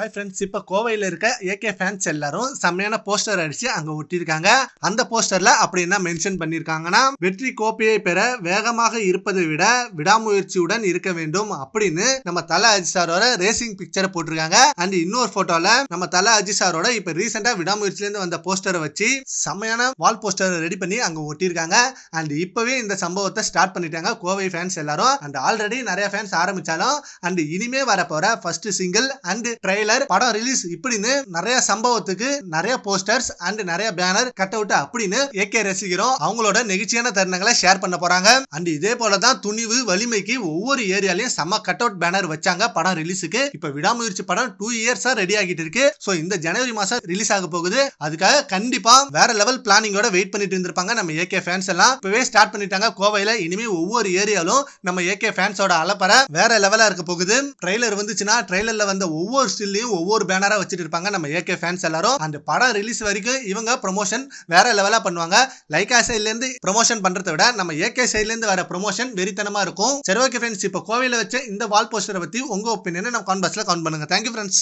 Hi friends இப்போ கோவையில் இருக்க ஏகே ஃபேன்ஸ் எல்லாரும் செம்மையான போஸ்டர் அடிச்சு அங்கே ஒட்டியிருக்காங்க. அந்த போஸ்டரில் அப்படி என்ன மென்ஷன் பண்ணியிருக்காங்கன்னா வெற்றி கோப்பையை பெற வேகமாக இருப்பதை விட விடாமுயற்சியுடன் இருக்க வேண்டும் அப்படின்னு நம்ம தல அஜி சாரோட ரேசிங் பிக்சரை போட்டிருக்காங்க. அண்ட் இன்னொரு ஃபோட்டோவில் நம்ம தல அஜி சாரோட இப்போ ரீசெண்டாக விடாமுயற்சியிலேருந்து வந்த போஸ்டரை வச்சு செம்மையான வால் போஸ்டரை ரெடி பண்ணி அங்கே ஒட்டியிருக்காங்க. அண்ட் இப்போவே இந்த சம்பவத்தை ஸ்டார்ட் பண்ணிட்டாங்க கோவை ஃபேன்ஸ் எல்லாரும். அண்ட் ஆல்ரெடி நிறைய ஃபேன்ஸ் ஆரம்பித்தாலும் அண்ட் இனிமே வரப்போகிற ஃபர்ஸ்ட் சிங்கிள் அண்ட் ட்ரெயிலர் படம் ரிலீஸ் இப்படின்னு நிறைய சம்பவத்துக்கு நிறைய போஸ்டர்ஸ் அண்ட் நிறைய பேனர் கட் அவுட் அப்படின்னு ஏகே ரசிக்கிறோம் அவங்களோட நெகிழ்ச்சியான தருணங்களை ஷேர் பண்ண போறாங்க. அண்ட் இதே போல தான் துணிவு வலிமைக்கு ஒவ்வொரு ஏரியாலையும் செம்ம கட் அவுட் பேனர் வச்சாங்க படம் ரிலீஸுக்கு இப்ப விடாமுயற்சி படம் டூ இயர்ஸா ரெடி ஆகிட்டு இருக்கு. ஸோ இந்த ஜனவரி மாசம் ரிலீஸ் ஆக போகுது. அதுக்காக கண்டிப்பா வேற லெவல் பிளானிங்கோட வெயிட் பண்ணிட்டு இருந்திருப்பாங்க நம்ம ஏகே ஃபேன்ஸ் எல்லாம். இப்பவே ஸ்டார்ட் பண்ணிட்டாங்க கோவையில. இனிமே ஒவ்வொரு ஏரியாலும் நம்ம ஏகே ஃபேன்ஸோட அலப்பற வேற லெவலா இருக்க போகுது. ட்ரெய்லர் வந்துச்சுன்னா ட்ரெய்லர்ல வந்த ஒவ்வொரு ஸ்டில்லையும் ஒவ்வொரு பேனரா வச்சுட்டு இருப்பாங்க. நம்ம ஏகே ஃபேன்ஸ் எல்லாரும். அந்த படம் ரிலீஸ் வரைக்கும் இவங்க ப்ரொமோஷன் வேற லெவலா பண்ணுவாங்க. லைக்கா சைட்ல இருந்து ப்ரொமோஷன் பண்றதை விட நம்ம ஏகே சைட்ல இருந்து வர ப்ரொமோஷன் வெறித்தனமா இருக்கும். சரி ஓகே ஃப்ரெண்ட்ஸ் இப்போ கோவில வச்ச இந்த வால் போஸ்டரை பத்தி உங்க ஒப்பீனியனை நம்ம கான்பாஸ்ல கவுண்ட் பண்ணுங்க. Thank you friends